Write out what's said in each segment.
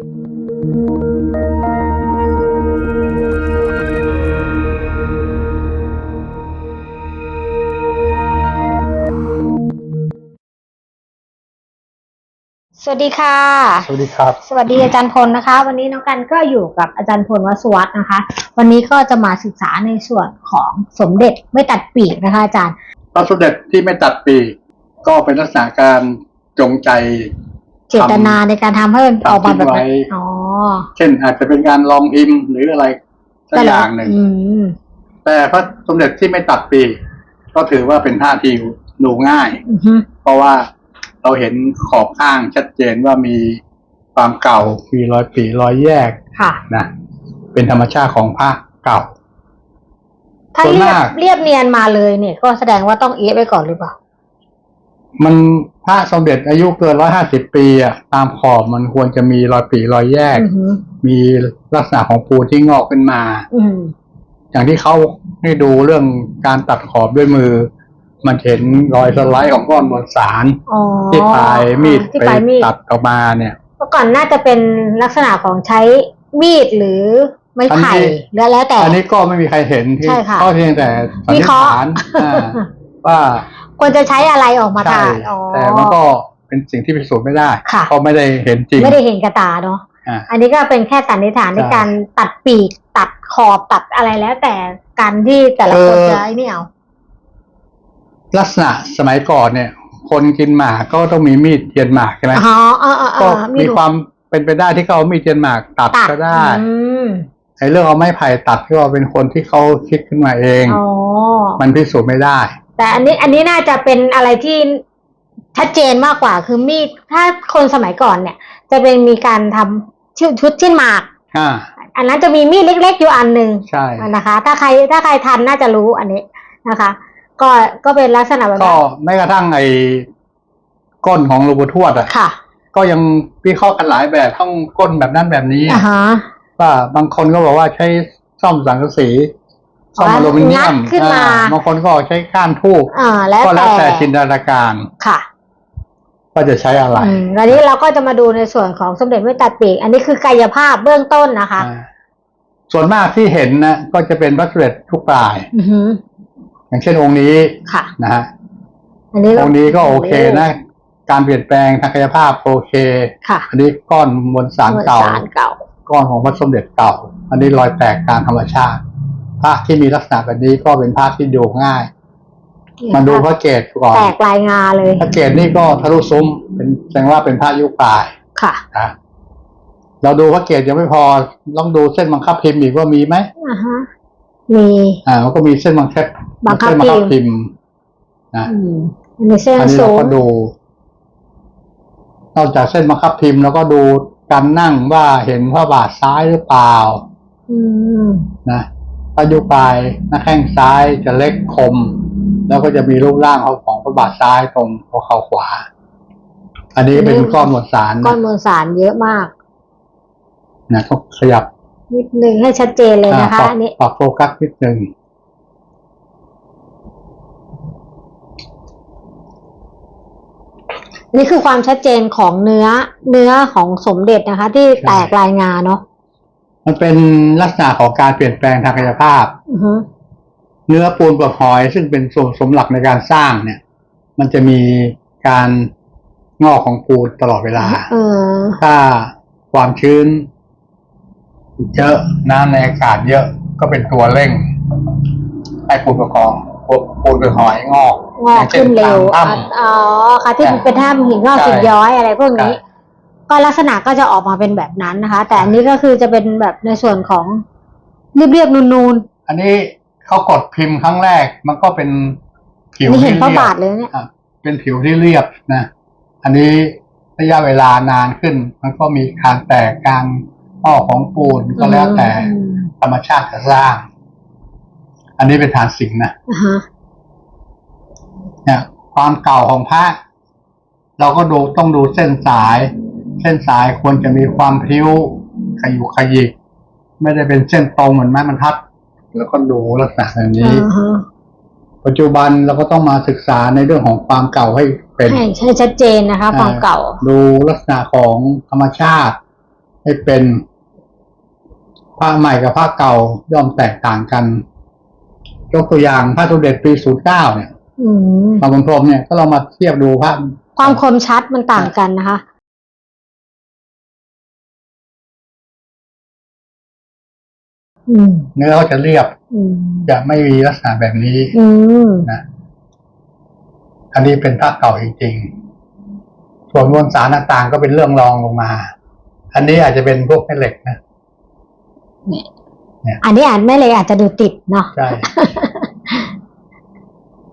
สวัสดีค่ะ สวัสดีครับ สวัสดีอาจารย์พลนะคะ วันนี้น้องกันก็อยู่กับอาจารย์พลวสุวัฒน์นะคะ วันนี้ก็จะมาศึกษาในส่วนของสมเด็จไม่ตัดปีกนะคะอาจารย์พระสมเด็จที่ไม่ตัดปีกก็เป็นลักษณะการจงใจ เจตนาในการทำให้มันออกมาแบบทำทิ้งไว้นั้นอ๋อ เช่นอาจจะเป็นการลองพิมพ์หรืออะไรสักแต่อละย่างหนึ่งอืมแต่พระสมเด็จที่ไม่ตัดปีกก็ถือว่าเป็นท่าที่ดูง่ายอือฮึเพราะว่าเราเห็นขอบข้างชัดเจนว่ามีความเก่ามีรอยปีรอยแยกค่ะนะเป็นธรรมชาติของผ้าเก่า ถ้าส่วนเรียบมากเรียบเนียนมาเลยเนี่ย ก็แสดงว่าต้องเอะไว้ก่อนหรือเปล่า มันพระสมเด็จอายุเกินร้อยห้าสิบปีอะตามขอบมันควรจะมีรอยปีรอยแยก อือฮึมีลักษณะของปูที่งอกขึ้นมา อืมอย่างที่เขาให้ดูเรื่องการตัดขอบด้วยมือ มันเห็นรอยสไลด์ของก้อนมวลสารอ๋อที่ปลายมีดที่ไปปลายมีดตัดออกมาเนี่ย เมื่อก่อนน่าจะเป็นลักษณะของใช้มีดหรือไม้ไผ่อันนี้ แล้วแล้วแต่ อันนี้ก็ไม่มีใครเห็นที่ใช่ค่ะก็เพียงแต่สันวินิษเคราะห์ฐานอ่าว่า ควรจะใช้อะไรออกมาใช่ทานอ๋อ แต่มันก็เป็นสิ่งที่พิสูจน์ไม่ได้ค่ะ เพราะไม่ได้เห็นจริงไม่ได้เห็นกระตาเนาะอ่า อันนี้ก็เป็นแค่สันนิษฐานในใช่ การตัดปีกตัดขอบตัดอะไรแล้ว แต่การที่แต่ละคนเออจะไอ้นี่เอาลักษณะสมัยก่อนเนี่ย คนกินหมากก็ต้องมีมีดเทียนหมากใช่ไหมอ๋อเออเออเอก็อมีดูความเป็นไปได้ที่เขาเอามีดเทียนหมากตัดตัดก็ได้อืมไอ้เรื่องเอาไม้ไผ่ตัดก็เป็นคนที่เขาคิดขึ้นมาเอง อ๋อ มันพิสูจน์ไม่ได้ แต่อันนี้อันนี้น่าจะเป็นอะไรที่ชัดเจนมากกว่าคือมีดถ้าคนสมัยก่อนเนี่ย จะเป็นมีการทำชุดชุดเช่นหมาก อ่า อันนั้นจะมีมีดเล็ก ๆ อยู่อันหนึ่งใช่ นะคะ ถ้าใครถ้าใครทันน่าจะรู้อันนี้นะคะ ก็ก็เป็นลักษณะแบบก็นั้นแม้กระทั่งไอ้ก้นของหลวงปู่ทวดอะ ค่ะก็ยังวิเคราะห์กันหลายแบบทั้งก้นแบบนั้นแบบนี้อ่าฮะ ว่าบางคนก็บอกว่าใช้ซ่อมสังกะสี ซ่อมอ๋ออลูมิเนียมงัดขึ้นมาอ่บางคนก็ใช้ก้านทูบอ่าแล้วก็แล้วแต่แต่จินตนาการค่ะว่าจะใช้อะไรอืมอันนี้เราก็จะมาดูในส่วนของสมเด็จไม่ตัดปีก อันนี้คือกายภาพเบื้องต้นนะคะอ่าส่วนมากที่เห็นนะก็จะเป็นพระสมเด็จทุกรายอือหืออย่างเช่นองค์นี้ค่ะนะฮะอันนี้องค์นี้ก็โอเคนะการเปลี่ยนแปลงทางกายภาพโอเคค่ะอันนี้ก้อนมวลสารเก่ามวลสารเก่า ก้อนของพระสมเด็จเก่า อันนี้รอยแตกตามธรรมชาติ พระที่มีลักษณะแบบนี้ก็เป็นพระที่ดูง่ายมาดูพระเกศก่อนแตกลายงาเลย พระเกศนี่ก็ทะลุซุ้มเป็นแสดงว่าเป็นพระยุคปลายค่ะนะเราดูพระเกศยังไม่พอต้องดูเส้นบังคับพิมพ์อีกว่ามีไหมอ่าฮะมีอ่ามันก็มีเส้นบังคับบังคับเส้นบังคับพิพิมมพ์พ์นะอืมอันนี้เส้นอันนี้สูเรางก็ดู นอกจากเส้นบังคับพิมพ์แล้วก็ดูการนั่งว่าเห็นพระบาทซ้ายหรือเปล่าอืมนะ พระยุคปลายหน้าแข้งซ้ายจะเล็กคม แล้วก็จะมีรูปร่างของพระบาทซ้ายตรงหัวเข่าขวา อันนี้เป็นก้อนมวลสารก้อนะนมวลสารเยอะมากนะต้องขยับนิดนึงให้ชัดเจนเลยนะคะอ่าปรับอันนี้ปรับโฟกัสนิดหนึ่งอันนี่คือความชัดเจนของเนื้อเนื้อของสมเด็จนะคะ ที่แตกลายงาเนาะ มันเป็นลักษณะของการเปลี่ยนแปลงทางกายภาพ อือฮึเนื้อปูนเปลือกหอยซึ่งเป็นส่วนสมหลักในการสร้างเนี่ย มันจะมีการงอกของปูนตลอดเวลา เออถ้าความชื้น เยอะน้ำในอากาศเยอะก็เป็นตัวเร่ง ให้ปูนประกองปูนเป็นหอยงอกงอกขึ้นเร็วอย่าอะงช่นตามถ้อ๋อค่ะที่ใช่เป็นถ้ำหินงอกใช่หินย้อยอะไรพวกนี้ ใช่ ก็ลักษณะก็จะออกมาเป็นแบบนั้นนะคะ แต่อันนี้ก็คือจะเป็นแบบในส่วนของเรียบๆนูนำอันนี้เขากดพิมพ์ครั้งแรกมันก็เป็นๆผิวนี่เห็นที่พระเรียบาทบเลยเนี่ยอะเป็นผิวที่เรียบนะ อันนี้ระยะเวลานานขึ้น มันก็มีการแตกการอ้อของปูนก็แล้วแต่อืมธรรมชาติจะสร้าง อันนี้เป็นฐานสิงห์นะอ่าฮะเนี่ยความเก่าของพระเราก็ดูต้องดูเส้นสาย เส้นสายควรจะมีความพริ้วขยุกขยิก ไม่ได้เป็นเส้นตรงเหมือนไม้บรรทัด แล้วก็ดูลักษณะแบบนี้อ่าฮะปัจจุบันเราก็ต้องมาศึกษาในเรื่องของความเก่าให้เป็นให้ให้ชัดเจนนะคะ ความเก่า ดูลักษณะของธรรมชาติ ให้เป็นพระใหม่กับพระเก่าย่อมแตกต่างกันยกตัวอย่างพระสมเด็จปีศูนย์เก้าเนี่ยอืมพระบรมพรหมเนี่ยก็เรามาเทียบดูพระความคมชัดมันต่างกันนะคะ เนื้อเขาจะเรียบอืมจะไม่มีลักษณะแบบนี้อืมนะอันนี้เป็นพระเก่าจริงๆส่วนมวลสารต่างๆก็เป็นเรื่องรองลงมา อันนี้อาจจะเป็นพวกแม่เหล็กนะอันนี้อ่านไม่เลยอาจจะดูติดเนาะใช่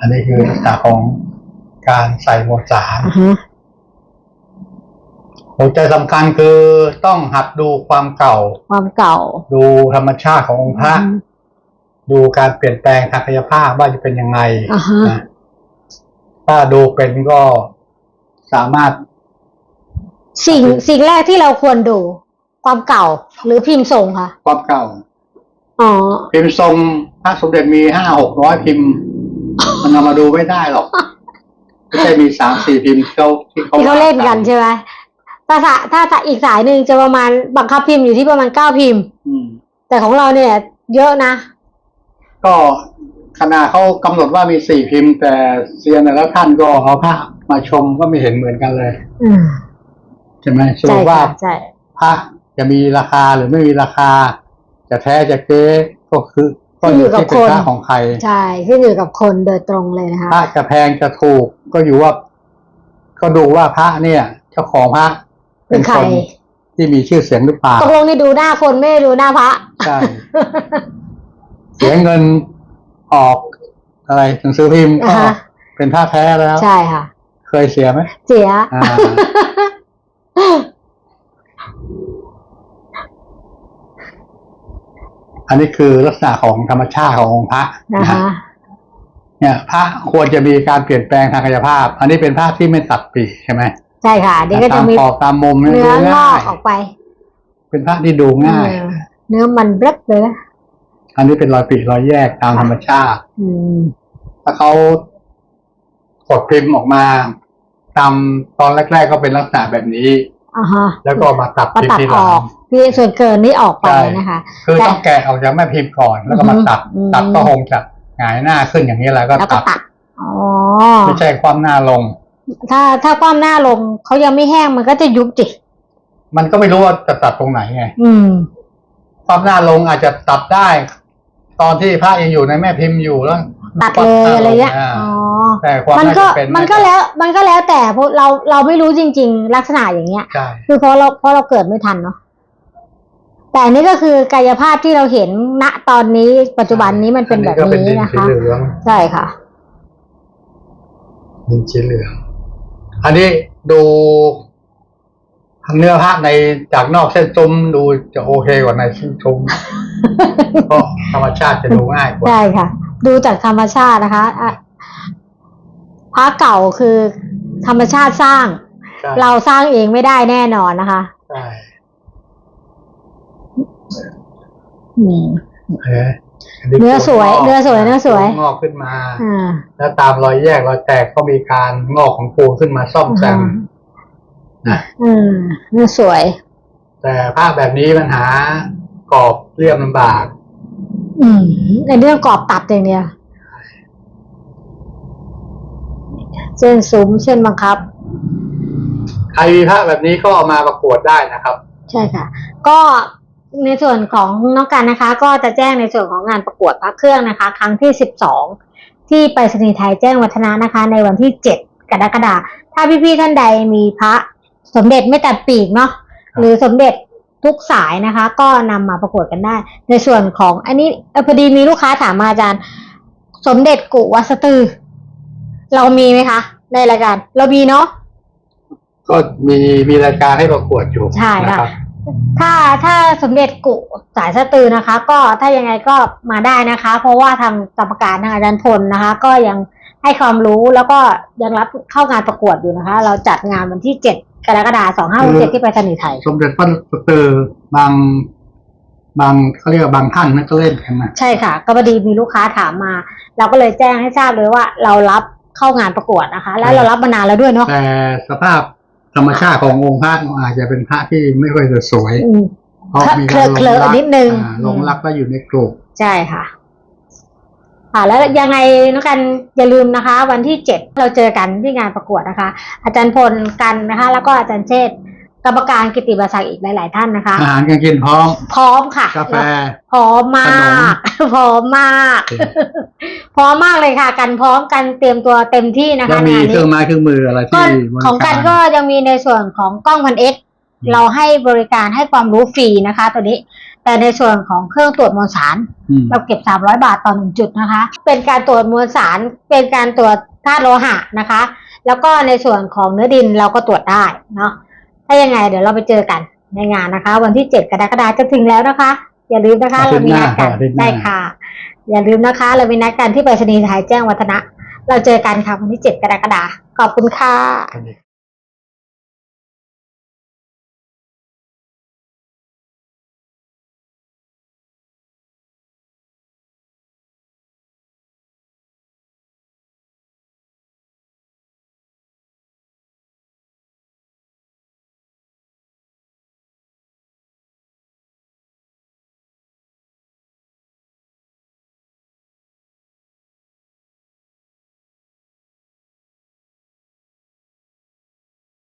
อันนี้คือลักษณะของการใส่มวลสารอ่าฮะ หัวใจสำคัญคือต้องหัดดูความเก่า ความเก่าดูธรรมชาติขององค์พระ อืม ดูการเปลี่ยนแปลงทางกายภาพว่าจะเป็นยังไงอ่าฮะ นะถ้าดูเป็นก็สามารถ สิ่งสิ่งแรกที่เราควรดู ความเก่าหรือพิมพ์ทรงคะความเก่า อ๋อ พิมพ์ทรงพระสมเด็จมีห้าหกร้อยพิมพ์ มันเอามาดูไม่ได้หรอก ไม่ใช่มีสามสี่พิมพ์ที่เขาที่เขาที่เขาเล่นกันว่าใช่ไหม ถ้าสาถ้าถ้าอีกสายหนึ่งจะประมาณบังคับพิมพ์อยู่ที่ประมาณเก้าพิมพ์ อืม แต่ของเราเนี่ย เยอะนะก็ขณะเขากำหนดว่ามีสี่พิมพ์ แต่เซียนแต่ละท่านก็เอาพระมาชมก็ไม่เห็นเหมือนกันเลย อืมใช่ไหมสรุใช่ปว่าค่ะใช่พระจะมีราคาหรือไม่มีราคา จะแท้จะเก๊ก็คือ ก็อยู่ที่เป็นพระของใครใช่ขึ้นอยู่กับคนโดยตรงเลยนะคะ พระจะแพงจะถูกก็อยู่ว่า ก็ดูว่าพระเนี่ย เจ้าของพระ เป็นคนที่มีชื่อเสียงหรือเปล่าตกลงนี่ดูหน้าคนไม่ได้ดูหน้าพระใช่เสียเงินออกอะไรหนังสือพิมพ์ก็อ่าฮะเป็นผ้าแท้แล้ว ใช่ค่ะ เคยเสียไหมเสียอ่าอันนี้คือลักษณะของธรรมชาติขององค์พระนะนะฮะคะเนี่ยพระควรจะมีการเปลี่ยนแปลงทางกายภาพ อันนี้เป็นพระที่ไม่ตัดปีกใช่ไหม ใช่ค่ะเดี๋ยวก็ตาจะมมีขอบตามมุมเนี่ยเนื้ดูององ่ากยออกไป เป็นพระที่ดูง่ายเออเนื้อมันเบล็ดเลยนะอันนี้เป็นรอยปีกรอยแยกตามธรรมชาติอืมถ้าเขากดพิมพ์ออกมาตามตอนแรกๆก็เป็นลักษณะแบบนี้อ่าฮะแล้วก็มาตัดมาพิมตัพ์ดทีหอลัอกงที่ส่วนเกินนี่ออกไปใช่นะคะ คือแต่ต้องแกะออกจากแม่พิมพ์ก่อน แล้วก็มาตัดอืมตัดก็คงจะหงายหน้าขึ้นอย่างนี้แหละก็แล้วก็ตัดตัดอ๋อไม่ใช่ความหน้าลง ถ้าถ้าความหน้าลงเขายังไม่แห้งมันก็จะยุบจิมันก็ไม่รู้ว่าจะตัดตรงไหนไงอืม ความหน้าลงอาจจะตัดได้ ตอนที่พระยังอยู่ในแม่พิมพ์อยู่แล้วตัดเลยอะไรเงี้ยาอ๋อ แต่ความมันน่าก็จะเป็นมันก็แล้ว มันก็แล้วแต่เพราะเราเราไม่รู้จริง ๆ ลักษณะอย่างเงี้ย ใช่คือเพราะเราเพราะเราเกิดไม่ทันเนาะแต่อันนี่ก็คือกายภาพที่เราเห็นณตอนนี้ปัจจุบันนี้มันเป็นแบบอัก็เป็นดินี้นนะสีคะเหลืองใช่ค่ะ ดินสีเหลือง อันนี้ดูเนื้อพระในจากนอกเส้นซุ้มดูจะโอเคกว่าในเส้นซุ้มเพราะธรรมชาติจะดูง่ายกว่า ใช่ค่ะ ดูจากธรรมชาตินะคะอะพระเก่าคือธรรมชาติสร้างใช่เราสร้างเองไม่ได้แน่นอนนะคะใช่ อืมเออ เนื้อสวย เนื้อสวยเนื้อสวยงอกขึ้นมาอ่าแล้วตามรอยแยกรอยแตกก็มีการงอกของปูนขึ้นมาซ่อมแซมนะอืมเนื้อสวย แต่ภาพแบบนี้มันหากรอบเรียบลำบาก อืมในเรื่องกรอบตัดอย่างเดียวเส้นซุ้มเส้นบังคับ ใครมีพระแบบนี้ก็เอามาประกวดได้นะครับ ใช่ค่ะ ก็ ในส่วนของน้องกันนะคะ ก็จะแจ้งในส่วนของงานประกวดพระเครื่องนะคะ ครั้งที่สิบสองที่ไปรษณีย์ไทยแจ้งวัฒนะนะคะ ในวันที่เจ็ดกรกฎาคมถ้าพี่ๆท่านใดมีพระสมเด็จไม่ตัดปีกเนาะครับหรือสมเด็จทุกสายนะคะ ก็นำมาประกวดกันได้ ในส่วนของอันนี้เอ่อพอดีมีลูกค้าถามมาอาจารย์ สมเด็จกุวัดสตือ เรามีไหมคะ ในรายการเรามีเนาะก็มีมีรายการให้ประกวดอยู่ใช่ค่ะนะครับ ถ้าถ้าสมเด็จกุสายสตือนะคะ ก็ถ้ายังไงก็มาได้นะคะ เพราะว่าทางกรรมการทางอาจารย์พลนะคะ ก็ยังให้ความรู้แล้วก็ยังรับเข้างานประกวดอยู่นะคะ เราจัดงานวันที่เจ็ดกรกฎาคมสองห้าหกเจ็ดที่ไปรษณีย์ไทย สมเด็จพระสเตอร์บางบางเขาเรียกว่าบางท่านนั่นก็เล่นกันนะใช่ค่ะ ก็พอดีมีลูกค้าถามมา เราก็เลยแจ้งให้ทราบเลยว่าเรารับเข้างานประกวดนะคะ แล้วเรารับมานานแล้วด้วยเนาะแต่สภาพส ธรรมชาติขององค์พระอาจจะเป็นพระที่ไม่ค่อยจะสวยอืม เพราะมีการหลเคลงอะๆรักนิดนึง อ่าหลงรักก็อยู่ในกลุ่ม ใช่ค่ะ อ่า แล้วยังไงน้องกันอย่าลืมนะคะ วันที่เจ็ดเราเจอกันที่งานประกวดนะคะ อาจารย์พลกันนะคะ แล้วก็อาจารย์เชษฐ์ กรรมการกิตติบัศักดิ์อีกหลาย ๆ ท่านนะคะ อาหารการกินพร้อม พร้อมค่ะกาแฟ พร้อมมาก พร้อมมากโอเคพร้อมมากเลยค่ะ กันพร้อมกันเตรียมตัวเต็มที่นะคะแล้วมีงานเครื่นี้องไม้เครื่องมืออะไรก็ที่บริของกันก็ยังมีในส่วนของกล้องพันเอ็กอืมเราให้บริการให้ความรู้ฟรีนะคะ ตัวนี้ แต่ในส่วนของเครื่องตรวจมวลสาร อืม เราเก็บ 300 บาทต่อหนึ่งจุดนะคะ เป็นการตรวจมวลสาร เป็นการตรวจธาตุโลหะนะคะ แล้วก็ในส่วนของเนื้อดินเราก็ตรวจได้เนาะ ถ้ายังไงเดี๋ยวเราไปเจอกันในงานนะคะ วันที่7กรกฎาคมจะถึงแล้วนะคะ อย่าลืมนะคะอาทิเราตย์มีหน้านัดกันอาทิตย์หน้าได้ค่ะ อย่าลืมนะคะ เรามีนัดกันที่ไปรษณีย์ไทยแจ้งวัฒนะ เราเจอกันค่ะวันที่7กรกฎาคมขอบคุณค่ะสวัสดี